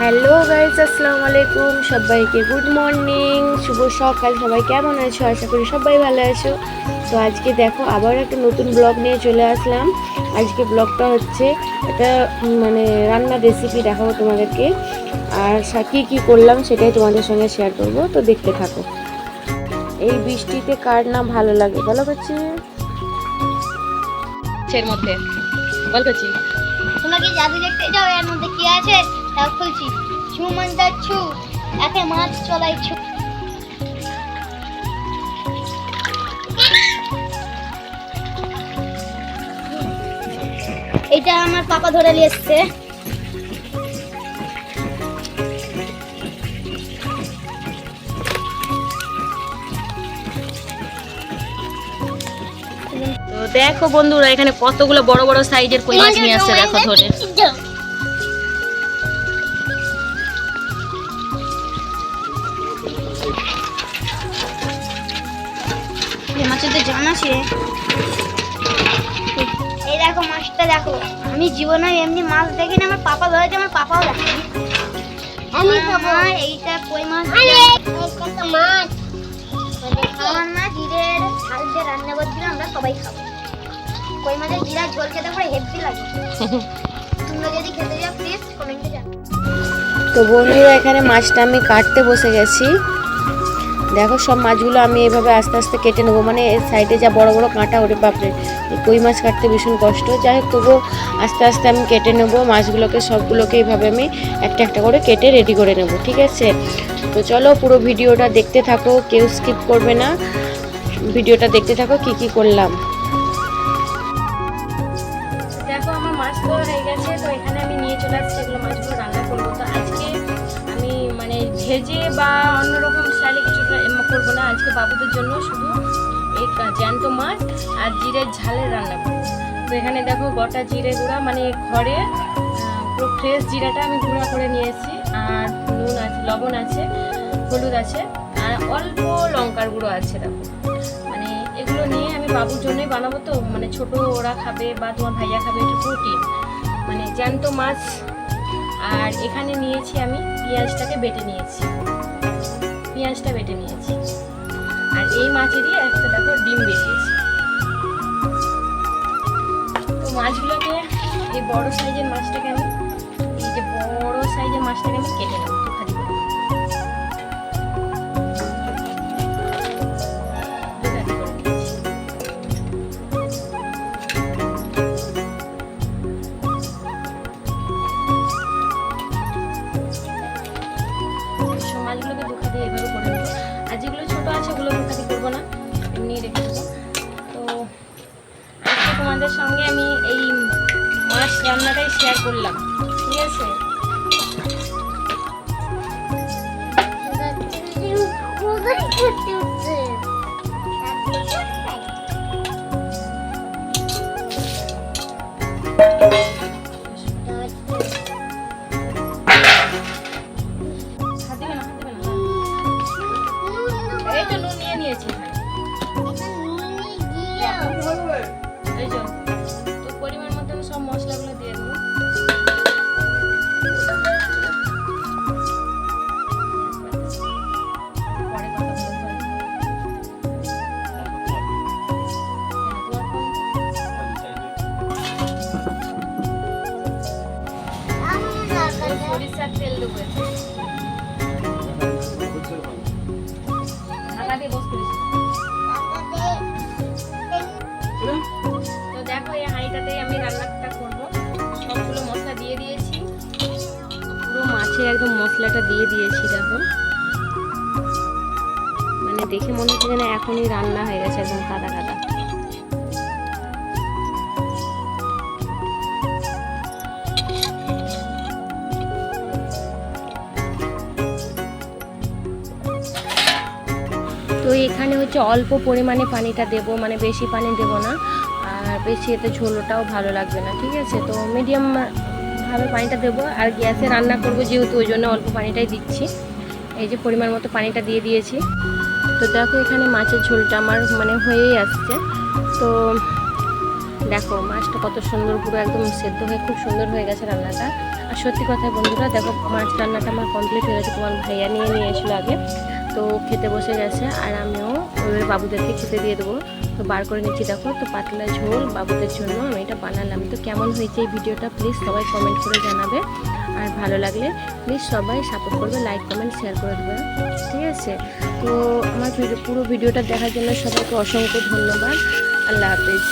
Hello guys আসসালামু আলাইকুম। সবাইকে গুড মর্নিং। শুভ সকাল। সবাই কেমন আছো? আশা করি সবাই ভালো আছো। তো আজকে দেখো আবার একটা নতুন ব্লগ নিয়ে চলে আসলাম। আজকে ব্লগটা হচ্ছে একটা মানে রান্নার রেসিপি দেখাবো তোমাদেরকে। আর কী কী করলাম সেটাই তোমাদের সঙ্গে শেয়ার করব। তো দেখতে থাকো। এই বৃষ্টিতে কার না ভালো লাগে বলো করছি মধ্যে বল করছি তোমরা কি জাদু দেখতে যাও এর মধ্যে কি আছে? তাও খুলছি। ছু মন্দার ছু একে মাছ চলাই ছু। এটা আমার পাপা ধরে নিয়ে এসছে। তো দেখো বন্ধুরা এখানে কতগুলো বড় বড় সাইজের কই মাছ নিয়ে আসছে দেখো ধরে। মাছের তো জান আছে? এই দেখো মাছটা দেখো। আমি জীবনে এমনি মাছ দেখিনি আমার পাপা ধরেছে আমার পাপাও দেখে আমি খাব। এইটা কই মাছ? মাছ? আমার মা জিরের ঝাল দিয়ে রান্না করছিল আমরা সবাই খাব। কই মাছের জিরা ঝোল খেতে পরে হেভি লাগে। তোমরা যদি খেতে যাও প্লিজ কমেন্টে জানাও। তো বন্ধুরা এখানে মাছটা আমি কাটতে বসে গেছি। দেখো সব মাছগুলো আমি এভাবে আস্তে আস্তে কেটে নেব। মানে এর সাইডে যা বড় বড় কাঁটা, ওরে বাপরে। কই মাছ কাটতে ভীষণ কষ্ট। যাই হোক, তবুও আস্তে আস্তে আমি কেটে নেব। মাছগুলোকে, সবগুলোকে এইভাবে আমি একটা একটা করে কেটে রেডি করে নেব, ঠিক আছে? তো চলো পুরো ভিডিওটা দেখতে থাকো, কেউ স্কিপ করবে না। ভিডিওটা দেখতে থাকো, কি কি করলাম। দেখো, আমার মাছ হয়ে গেছে। ভেজে বা অন্যরকম স্টাইলে কিছু করব না। আজকে বাবুদের জন্য শুধু এই জ্যান্ত মাছ আর জিরের ঝালের রান্না করব। তো এখানে দেখো গোটা জিরে গুঁড়া মানে ঘরে পুরো ফ্রেশ জিরাটা আমি গুঁড়া করে নিয়েছি। আর নুন আছে, লবণ আছে, হলুদ আছে, আর অল্প লঙ্কার গুঁড়ো আছে দেখো। মানে এগুলো নিয়ে আমি বাবুর জন্যই বানাবো তো। মানে ছোট ওরা খাবে বা তোমার ভাইয়া খাবে একটু প্রোটিন মানে জ্যান্ত মাছ আর এখানে নিয়েছি আমি পেঁয়াজটাকে বেটে নিয়েছি। পেঁয়াজটা বেটে নিয়েছি। আর এই মাছেরই একটা দেখো ডিম বেরিয়েছে। তো মাছগুলোকে এই বড় সাইজের মাছটাকে আমি, এই যে বড় সাইজের মাছটাকে আমি কেটে নেব। মাছগুলোকে দুখাতে এভাবে করে নেব আর যেগুলো ছোটো আছে, ওগুলো দুখাতে করব না। এমনি রেখে দেবো। তো আজকে তোমাদের সঙ্গে আমি এই মাছ রান্নাটাই শেয়ার করলাম। ঠিক আছে? হাত যে তো পরিমাণ মতো আমি সব মশলাগুলো দিয়ে দেবো। সরিষার তেল দেবো। ঢাকা দিয়ে মাছে একদম মশলাটা দিয়ে দিয়েছি, দেখো। মানে দেখে মনে হচ্ছে যেন এখনই রান্না হয়ে গেছে, একদম কাদা কাদা। তো এখানে হচ্ছে অল্প পরিমাণে পানিটা দেব মানে বেশি পানি দেব না। আর বেশি এতে ঝোলটাও ভালো লাগবে না, ঠিক আছে? তো মিডিয়াম ভাবে পানিটা দেবো আর গ্যাসে রান্না করব যেহেতু, ওই জন্য অল্প পানিটাই দিচ্ছি। এই যে পরিমাণ মতো পানিটা দিয়ে দিয়েছি। তো দেখো এখানে মাছের ঝোলটা আমার মানে হয়েই আসছে। তো দেখো, মাছটা কত সুন্দর পুরো একদম সেদ্ধ হয়ে খুব সুন্দর হয়ে গেছে রান্নাটা। আর সত্যি কথা বন্ধুরা, দেখো, মাছ রান্নাটা আমার কমপ্লিট হয়ে গেছে। তোমার ভাইয়া নিয়ে নিয়ে আগে। তো খেতে বসে গেছে আর আমিও ওই বাবুদেরকে খেতে দিয়ে দেবো। তো বার করে নিচ্ছি দেখো, তো পাতলা ঝোল বাবুদের জন্য আমি এটা বানালাম। তো কেমন হয়েছে এই ভিডিওটা প্লিজ সবাই কমেন্ট করে জানাবে। আর ভালো লাগলে প্লিজ সবাই সাপোর্ট করবে লাইক কমেন্ট শেয়ার করে দেবে। ঠিক আছে? তো আমার পুরো ভিডিওটা দেখার জন্য সবাইকে অসংখ্য ধন্যবাদ। আল্লাহ হাফিজ।